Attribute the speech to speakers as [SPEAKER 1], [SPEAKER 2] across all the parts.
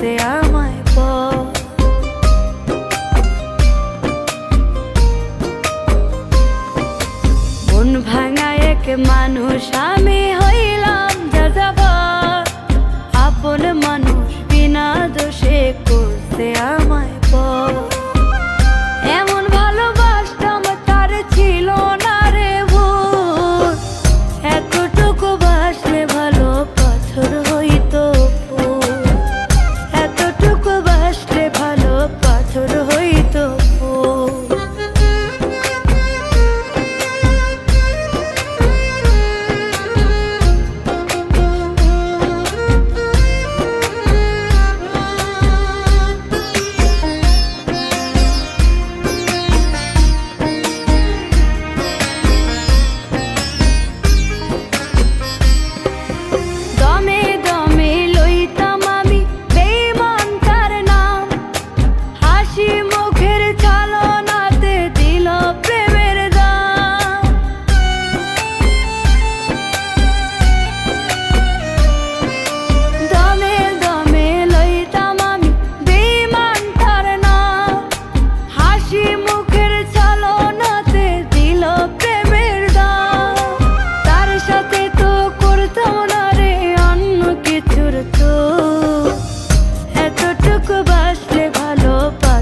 [SPEAKER 1] দেখাতে মানুষ আমি হইলাম যা আপন মানুষ বিনা দোষে করতে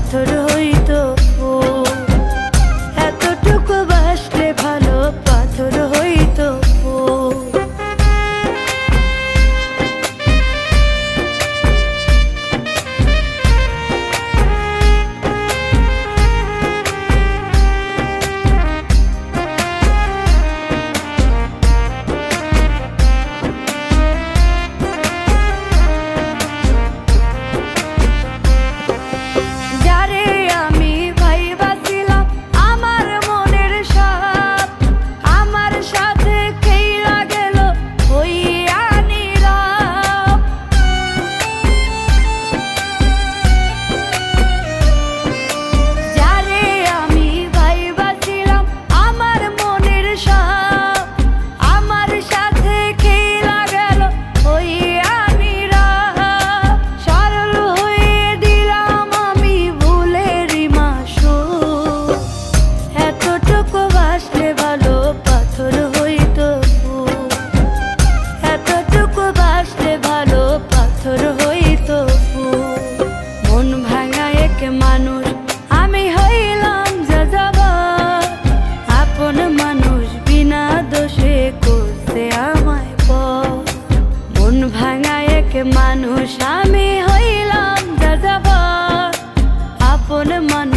[SPEAKER 1] through মন ভাঙা এক মানুষ আমি হইলাম যাযাবর। আপন মন